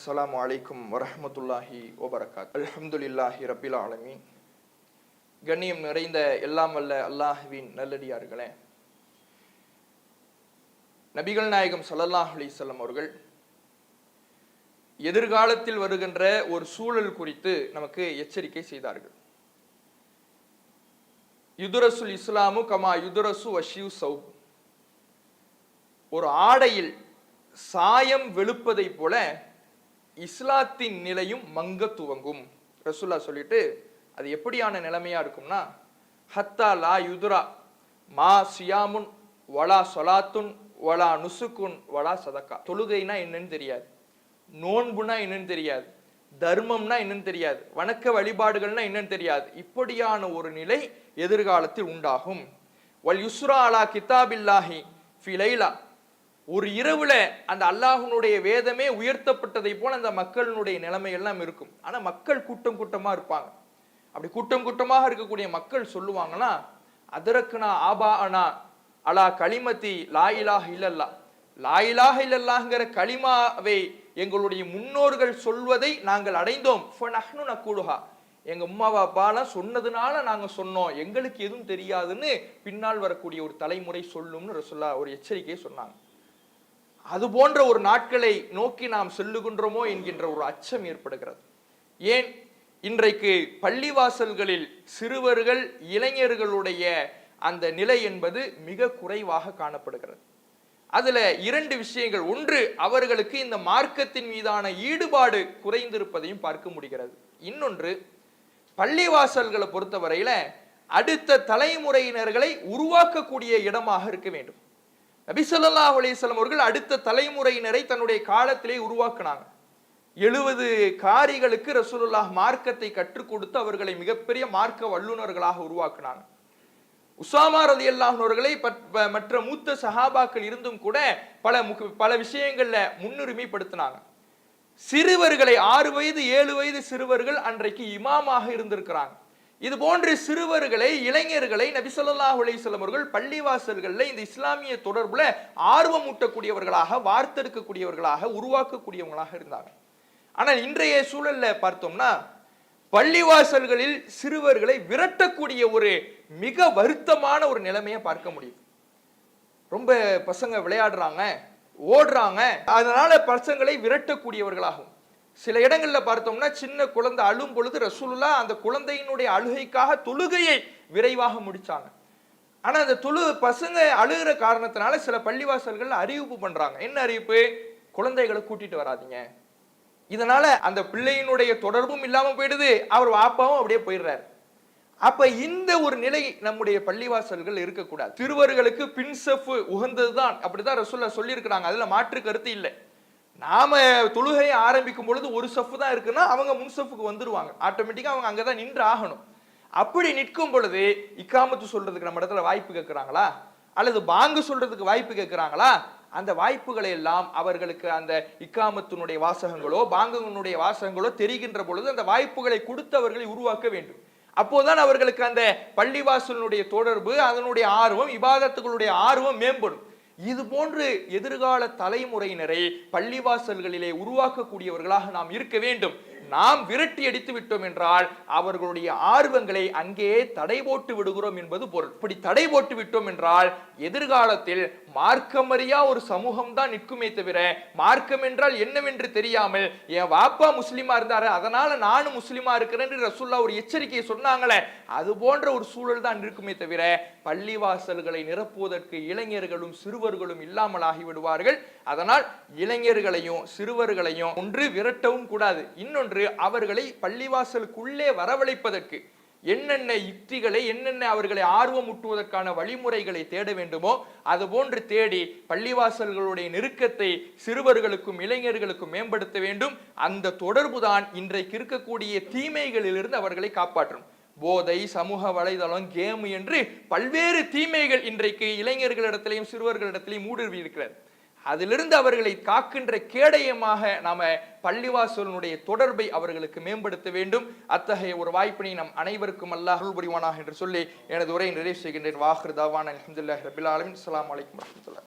அஸ்லாம் அலைக்கும் வரமத்துல்லாஹி வபரகாத் அல்ஹம்துலில்லாஹி ரபில் ஆலமீன் கண்ணியம் நிறைந்த எல்லாம் வல்ல அல்லாஹுவின் நல்லடியார்களே. நபிகள் நாயகம் ஸல்லல்லாஹு அலிசல்லம் அவர்கள் எதிர்காலத்தில் வருகின்ற ஒரு சூழல் குறித்து நமக்கு எச்சரிக்கை செய்தார்கள். யுதுரசுல் இஸ்லாமு கமா யுதுரசு வஷியு சௌப். ஒரு ஆடையில் சாயம் வெளுப்பதை போல இஸ்லாத்தின் நிலையும் மங்க துவங்கும். ரசுல்லா சொல்லிட்டு அது எப்படியான நிலைமையா இருக்கும்னா ஹத்தா லா யுதுரா மா சியாமுன் வலா சொலாத்துன் வலா நுசுக்குன் வலா சதக்கா. தொழுகைனா என்னன்னு தெரியாது. நோன்புனா என்னன்னு தெரியாது. தர்மம்னா என்னன்னு தெரியாது. வணக்க வழிபாடுகள்னா என்னன்னு தெரியாது. இப்படியான ஒரு நிலை எதிர்காலத்தில் உண்டாகும். வல் யுஸ்ரா அலா கிதாபில்லாஹி ஃபிலைலா ஒரு இரவுல அந்த அல்லாஹனுடைய வேதமே உயர்த்தப்பட்டதை போல அந்த மக்களினுடைய நிலைமை எல்லாம் இருக்கும். ஆனா மக்கள் கூட்டம் கூட்டமா இருப்பாங்க. அப்படி கூட்டம் கூட்டமாக இருக்கக்கூடிய மக்கள் சொல்லுவாங்கன்னா அதரக்குனா ஆபா அனா அலா களிமதி லாயிலாக இல்லல்லா. லாயிலாக இல்லல்லாங்கிற களிமாவை எங்களுடைய முன்னோர்கள் சொல்வதை நாங்கள் அடைந்தோம். கூடுகா எங்க உம்மாவா அப்பாலாம் சொன்னதுனால நாங்க சொன்னோம். எங்களுக்கு எதுவும் தெரியாதுன்னு பின்னால் வரக்கூடிய ஒரு தலைமுறை சொல்லும்னு ரசுல்லா ஒரு எச்சரிக்கையை சொன்னாங்க. அது போன்ற ஒரு நாட்களை நோக்கி நாம் செல்லுகின்றோமோ என்கின்ற ஒரு அச்சம் ஏற்படுகிறது. ஏன்? இன்றைக்கு பள்ளிவாசல்களில் சிறுவர்கள் இளைஞர்களுடைய அந்த நிலை என்பது மிக குறைவாக காணப்படுகிறது. அதில் இரண்டு விஷயங்கள். ஒன்று அவர்களுக்கு இந்த மார்க்கத்தின் மீதான ஈடுபாடு குறைந்திருப்பதையும் பார்க்க முடிகிறது. இன்னொன்று பள்ளிவாசல்களை பொறுத்தவரையில் அடுத்த தலைமுறையினர்களை உருவாக்கக்கூடிய இடமாக இருக்க வேண்டும். நபிசல்லா ஸல்லல்லாஹு அவர்கள் அடுத்த தலைமுறையினரை தன்னுடைய காலத்திலே உருவாக்குனாங்க. எழுபது காரிகளுக்கு ரசூலுல்லாஹ் மார்க்கத்தை கற்றுக் கொடுத்து அவர்களை மிகப்பெரிய மார்க்க வல்லுநர்களாக உருவாக்குனாங்க. உசாமா ரதி அல்லாஹர்களை மற்ற மூத்த சஹாபாக்கள் இருந்தும் கூட பல முக- பல விஷயங்கள்ல முன்னுரிமைப்படுத்தினாங்க. சிறுவர்களை ஆறு வயது ஏழு வயது சிறுவர்கள் அன்றைக்கு இமாமாக இருந்திருக்கிறாங்க. இது போன்ற சிறுவர்களை இளைஞர்களை நபி ஸல்லல்லாஹு அவர்கள் பள்ளிவாசல்களில் இந்த இஸ்லாமிய தொடர்புல ஆர்வம் ஊட்டக்கூடியவர்களாக வார்த்தெடுக்கக்கூடியவர்களாக உருவாக்கக்கூடியவங்களாக இருந்தாங்க. ஆனால் இன்றைய சூழல்ல பார்த்தோம்னா பள்ளிவாசல்களில் சிறுவர்களை விரட்டக்கூடிய ஒரு மிக வருத்தமான ஒரு நிலைமையை பார்க்க முடியும் ரொம்ப பசங்க விளையாடுறாங்க ஓடுறாங்க அதனால பசங்களை விரட்டக்கூடியவர்களாகும் சில இடங்களில் பார்த்தோம்னா சின்ன குழந்தை அழும் பொழுது ரசூலுல்லா அந்த குழந்தையினுடைய அழுகைக்காக தொழுகையை விரைவாக முடிச்சாங்க. ஆனால் அந்த தொழு பசங்க அழுகிற காரணத்தினால சில பள்ளிவாசல்கள் அறிவிப்பு பண்ணுறாங்க என்ன அறிவிப்பு? குழந்தைகளை கூட்டிட்டு வராதீங்க. இதனால அந்த பிள்ளையினுடைய தொடர்பும் இல்லாமல் போயிடுது. அவர் வாப்பாவும் அப்படியே போயிடுறாரு. அப்ப இந்த ஒரு நிலை நம்முடைய பள்ளிவாசல்கள் இருக்கக்கூடாது. சிறுவர்களுக்கு பின் உகந்தது உகந்ததுதான். அப்படிதான் ரசூல்லா சொல்லியிருக்கிறாங்க. அதுல மாற்று கருத்து இல்லை. நாம தொழுகையை ஆரம்பிக்கும் பொழுது ஒரு சஃப் தான் இருக்குன்னா அவங்க முன் செஃப்புக்கு வந்துருவாங்க. ஆட்டோமேட்டிக்காக அவங்க தான் நின்று ஆகணும். அப்படி நிற்கும் பொழுது இக்காமத்து சொல்றதுக்கு நம்ம இடத்துல வாய்ப்பு கேட்குறாங்களா? அல்லது பாங்கு சொல்றதுக்கு வாய்ப்பு கேட்குறாங்களா? அந்த வாய்ப்புகளை எல்லாம் அவர்களுக்கு அந்த இக்காமத்தினுடைய வாசகங்களோ பாங்கனுடைய வாசகங்களோ தெரிகின்ற பொழுது அந்த வாய்ப்புகளை கொடுத்து அவர்களை உருவாக்க வேண்டும். அப்போதான் அவர்களுக்கு அந்த பள்ளிவாசலினுடைய தொடர்பு அதனுடைய ஆர்வம் இபாதத்துகளுடைய ஆர்வம் மேம்படும். இது போன்று எதிர்கால தலைமுறையினரை பள்ளிவாசல்களிலே உருவாக்கக்கூடியவர்களாக நாம் இருக்க வேண்டும். நாம் விரட்டி அடித்து விட்டோம் என்றால் அவர்களுடைய ஆர்வங்களை அங்கேயே தடை போட்டு விடுகிறோம் என்பது பொருள். இப்படி தடை போட்டு விட்டோம் என்றால் எதிர்காலத்தில் மார்க்கமறியா ஒரு சமூகம் தான் நிற்குமே தவிர மார்க்கம் என்றால் என்னவென்று தெரியாமல் என் வாப்பா முஸ்லீமா இருந்தாரு அதனால நானும் முஸ்லீமா இருக்கிறேன் ரசுல்லா ரசூல்லா ஒரு எச்சரிக்கையை சொன்னாங்களே அது போன்ற ஒரு சூழல் தான் இருக்குமே தவிர பள்ளிவாசல்களை நிரப்புவதற்கு இளைஞர்களும் சிறுவர்களும் இல்லாமல் ஆகிவிடுவார்கள். அதனால் இளைஞர்களையும் சிறுவர்களையும் ஒன்று விரட்டவும் கூடாது இன்னொன்று அவர்களை பள்ளிவாசலுக்குள்ளே வரவழைப்பதற்கு. என்னென்ன யுக்திகளை என்னென்ன அவர்களை ஆர்வம் முட்டுவதற்கான வழிமுறைகளை தேட வேண்டுமோ அது போன்று தேடி பள்ளிவாசல்களுடைய நெருக்கத்தை சிறுவர்களுக்கும் இளைஞர்களுக்கும் மேம்படுத்த வேண்டும். அந்த தொடர்புதான் இன்றைக்கு இருக்கக்கூடிய தீமைகளிலிருந்து அவர்களை காப்பாற்றும். போதை சமூக வலைதளம் கேம் என்று பல்வேறு தீமைகள் இன்றைக்கு இளைஞர்களிடத்திலையும் சிறுவர்களிடத்திலையும் ஊடுருவி இருக்கிறது. அதிலிருந்து அவர்களை காக்கின்ற கேடயமாக நாம பள்ளிவாசலனுடைய தொடர்பை அவர்களுக்கு மேம்படுத்த வேண்டும். அத்தகைய ஒரு வாய்ப்பினை நம் அனைவருக்கும் அல்லாஹ் அருள் புரிவானாக என்று சொல்லி எனது உரையை நிறைவு செய்கின்றேன். வாஹிர் தாவான் அலமதுல்லாஹ் ரபில் ஆலமின். அலாம் வலைக்கம் வரஹ்மத்துல்லாஹி